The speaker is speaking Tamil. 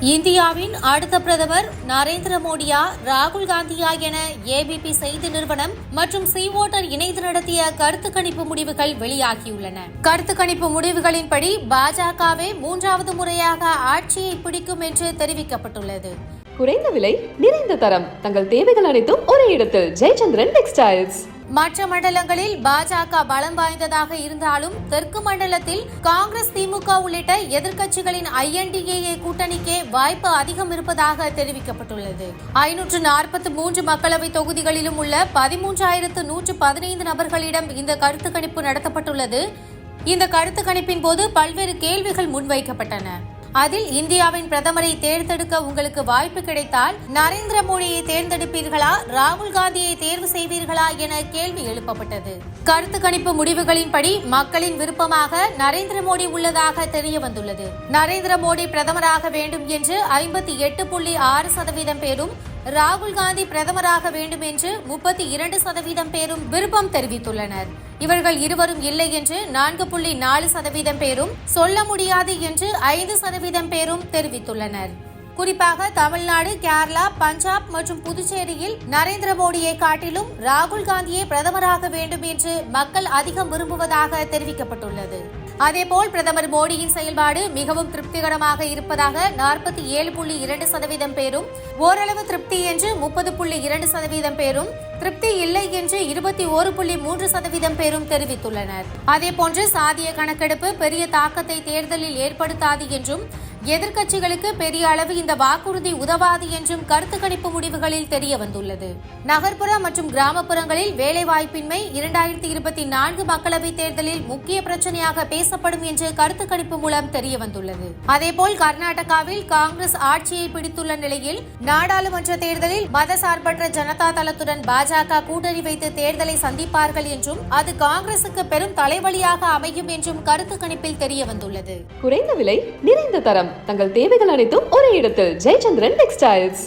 இந்தியாவின் அடுத்த பிரதமர் நரேந்திர மோடியா ராகுல் காந்தியா என ஏபிபி செய்தி நிறுவனம் மற்றும் சி ஓட்டர் இணைந்து நடத்திய கருத்து கணிப்பு முடிவுகள் வெளியாகியுள்ளன. கருத்து கணிப்பு முடிவுகளின்படி பாஜகவே மூன்றாவது முறையாக ஆட்சியை பிடிக்கும் என்று தெரிவிக்கப்பட்டுள்ளது. குறைந்த விலை நிறைந்த தரம் தங்கள் தேவைகள் அனைத்தும் ஒரே இடத்தில். ஜெயச்சந்திரன் டெக்ஸ்டைல்ஸ். மற்ற மண்டலங்களில் பாஜக பலம் வாய்ந்ததாக இருந்தாலும் தெற்கு மண்டலத்தில் காங்கிரஸ் திமுக உள்ளிட்ட எதிர்க்கட்சிகளின் ஐஎன்டிஏ கூட்டணிக்கே வாய்ப்பு அதிகம் இருப்பதாக தெரிவிக்கப்பட்டுள்ளது. ஐநூற்று நாற்பத்தி மூன்று மக்களவை தொகுதிகளிலும் உள்ள பதிமூன்றாயிரத்து நூற்று பதினைந்து நபர்களிடம் இந்த கருத்து கணிப்பு நடத்தப்பட்டுள்ளது. இந்த கருத்து கணிப்பின் போது பல்வேறு கேள்விகள் முன்வைக்கப்பட்டன. அதில் இந்தியாவின் பிரதமரை தேர்ந்தெடுக்க உங்களுக்கு வாய்ப்பு கிடைத்தால் நரேந்திர மோடியை தேர்ந்தெடுப்பீர்களா? ராகுல் காந்தியை தேர்வு செய்வீர்களா? என கேள்வி எழுப்பப்பட்டது. கருத்து கணிப்பு முடிவுகளின்படி மக்களின் விருப்பமாக நரேந்திர மோடி உள்ளதாக தெரிய வந்துள்ளது. நரேந்திர மோடி பிரதமராக வேண்டும் என்று ஐம்பத்தி எட்டு புள்ளி ஆறு சதவீதம் பேரும் ராகுல் காந்தி பிரதமராக வேண்டும் என்று முப்பத்தி இரண்டு சதவீதம் பேரும் விருப்பம் தெரிவித்துள்ளனர். இவர்கள் இருவரும் இல்லை என்று நான்கு புள்ளி நாலு சதவீதம் பேரும் சொல்ல முடியாது என்று ஐந்து சதவீதம் பேரும் தெரிவித்துள்ளனர். குறிப்பாக தமிழ்நாடு கேரளா பஞ்சாப் மற்றும் புதுச்சேரியில் நரேந்திர மோடியை காட்டிலும் ராகுல் காந்தியை பிரதமராக வேண்டும் என்று மக்கள் அதிகம் விரும்புவதாக தெரிவிக்கப்பட்டுள்ளது. அதேபோல் பிரதமர் மோடியின் செயல்பாடு மிகவும் திருப்திகரமாக இருப்பதாக நாற்பத்தி ஏழு புள்ளி இரண்டு சதவீதம் பேரும் ஓரளவு திருப்தி என்று முப்பது புள்ளி இரண்டு சதவீதம் பேரும் திருப்தி இல்லை என்று இருபத்தி ஓரு புள்ளி மூன்று சதவீதம் பேரும் தெரிவித்துள்ளனர். அதேபோன்று சாதிய கணக்கெடுப்பு பெரிய தாக்கத்தை தேர்தலில் ஏற்படுத்தாது என்றும் எதிர்க்கட்சிகளுக்கு பெரிய அளவு இந்த வாக்குறுதி உதவாது என்றும் கருத்து கணிப்பு முடிவுகளில் தெரிய வந்துள்ளது நகர்ப்புற மற்றும் கிராமப்புறங்களில் வேலைவாய்ப்பின்மை இரண்டாயிரத்தி இருபத்தி நான்கு மக்களவைத் தேர்தலில் முக்கிய பிரச்சனையாக பேசப்படும் என்று கருத்து கணிப்பு மூலம் தெரிய வந்துள்ளது அதேபோல் கர்நாடகாவில் காங்கிரஸ் ஆட்சியை பிடித்துள்ள நிலையில் நாடாளுமன்ற தேர்தலில் மதசார்பற்ற ஜனதா தளத்துடன் பாஜக கூட்டணி வைத்து தேர்தலை சந்திப்பார்கள் என்றும் அது காங்கிரசுக்கு பெரும் தலைவலியாக அமையும் என்றும் கருத்து கணிப்பில் தெரிய வந்துள்ளது குறைந்த விலை நிறைந்த தரம். இடம் தங்கள் தேவைகள் அனைத்தும் ஒரே இடத்தில். ஜெயச்சந்திரன் டெக்ஸ்டைல்ஸ்.